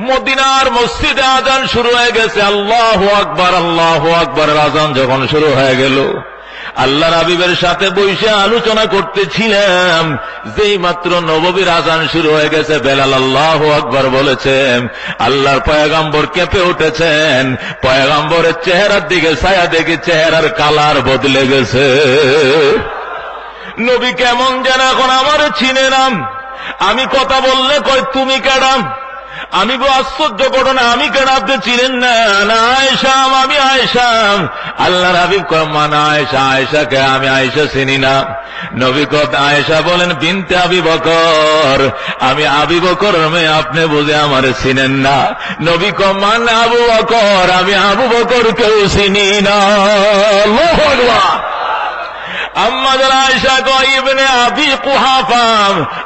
মদিনার মসজিদে আজান শুরু হয়ে গেছে। আল্লাহ আকবার, আল্লাহ আকবরের আজান যখন শুরু হয়ে গেল। আল্লাহ রাবিবের সাথে বসে আলোচনা করতেছিলাম। যেই মাত্র নববীর আজান শুরু হয়ে গেছে, বেলাল আল্লাহ আকবর বলেছেন, আল্লাহর পয়গাম্বর কেঁপে উঠেছেন। পয়গাম্বরের চেহারার দিকে ছায়া দেখে চেহারার কালার বদলে গেছে। নবী কেমন যেন এখন আমার চিনে নাম আমি কথা বললে কয়, তুমি কেডাম? আমি গো আশ্চর্য ঘটনা, আমি কেন আপনি চিনেন না? আয়সাম আমি আয়সাম আল্লাহ হাবিব কয় মা আয়সা আয়সাকে আমি আয়সা চিনি না। নবী কত আয়সা বলেন, বিনতে আবি বকর, আমি আবি বকর মেয়ে, আপনি বুঝে আমার চিনেন না। নবী কয়, মান আবু বকর, আমি আবু বকর কেউ চিনি না আল্লাহু আকবার আম্মাদের আয়সা কইবনে আবি কুহাফাম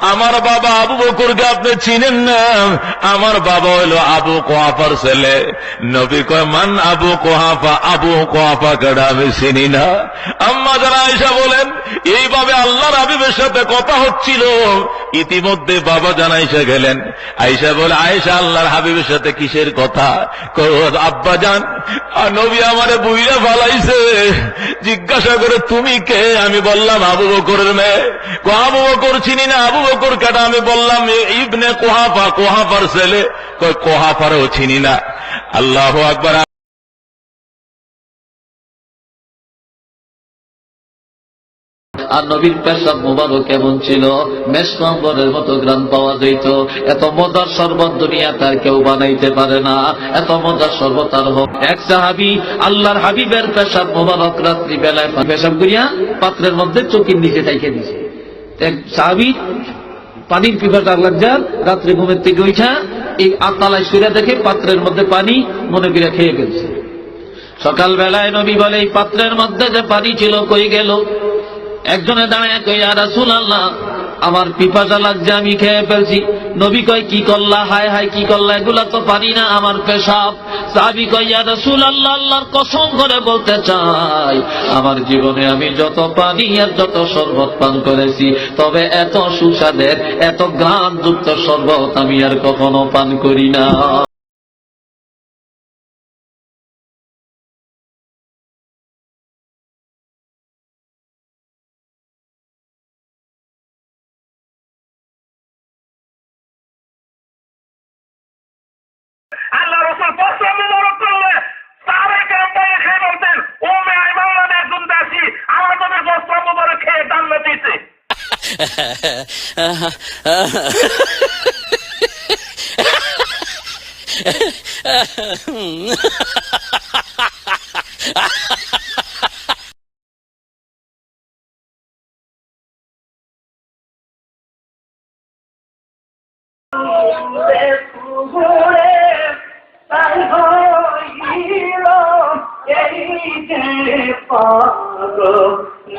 আমার বাবা আবু বকুরকে আপনি চিনেন না। আমার বাবা হইল আবু কোহাফার ছেলে। নবী কয়, মান আবু কোহাফা? আবু কোহাফা কেডা আমি চিনি না। আম্মাদের আয়সা বলেন, এইভাবে আল্লাহর আবিবের সাথে কথা হচ্ছিল। ইতিমধ্যে বাবা জানাইসা গেলেন আয়সা বলে আয়সা আল্লাহর হাবিবের সাথে কিসের কথা? আব্বা জান আর নবী আমারে বুইরা ফালাইছে। জিজ্ঞাসা করে, তুমি কে? আমি বললাম, আবু বকরের মেয়ে। আবু বকর চিনি না? আবু বকর কেটা আমি বললাম ইবনে কোহাফা, কোহাফার ছেলে। কোহাফারও চিনি না। আল্লাহ আকবার আর নবীর পেশাব মোবারক কেমন ছিল? মেসমবরের মতো গ্রাম পাওয়া যেত এত মজার শরবত দুনিয়া তার কেউ বানাইতে পারে না। এত মজার শরবত আর হোক। এক সাহাবি আল্লাহর হাবিবের পেশাব মোবারক রাত্রি বেলায় পেশাব করিয়া পাত্রের মধ্যে চকির নিচে রেখে দিছে। এক সাহাবি পানির পিপাটা লাগজার রাত্রে ঘুমের থেকে উঠা এই আতালায় শুয়ে দেখে পাত্রের মধ্যে পানি মনে করে খেয়ে ফেলছে। সকাল বেলায় নবী বলে, এই পাত্রের মধ্যে যে পানি ছিল, কই গেল? একজনে দাঁড়ায় কই আর রাসুল আল্লাহ আমার পিপাসা লাগছে, আমি খেয়ে ফেলছি। নবী কয়, কি করলা? হায় হায়, কি করলা? এগুলা তো পারি না, আমার পেশাব। সাহাবি কয়, ইয়া রাসূল আল্লাহ আল্লাহর কসম করে বলতে চাই, আমার জীবনে আমি যত পানি আর যত শরবত পান করেছি, তবে এত সুস্বাদের, এত গ্রাম যুক্ত শরবত আমি আর কখনো পান করি না।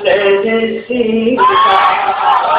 Let it see.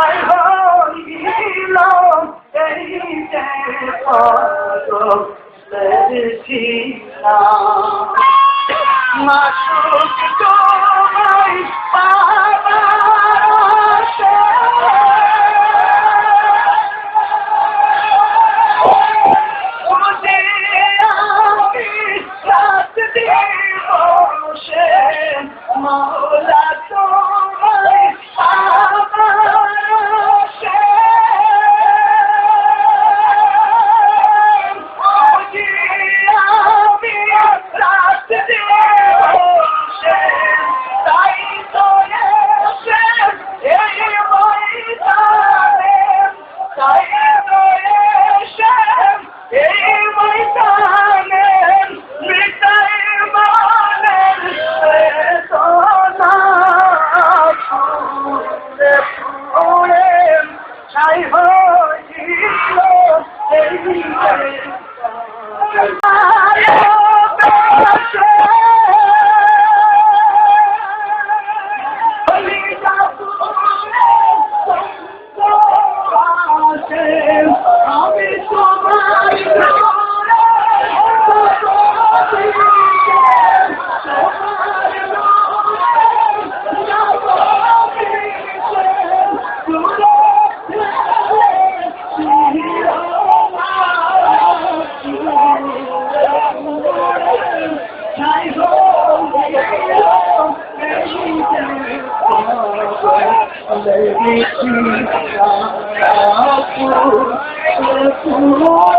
life. جي تي يا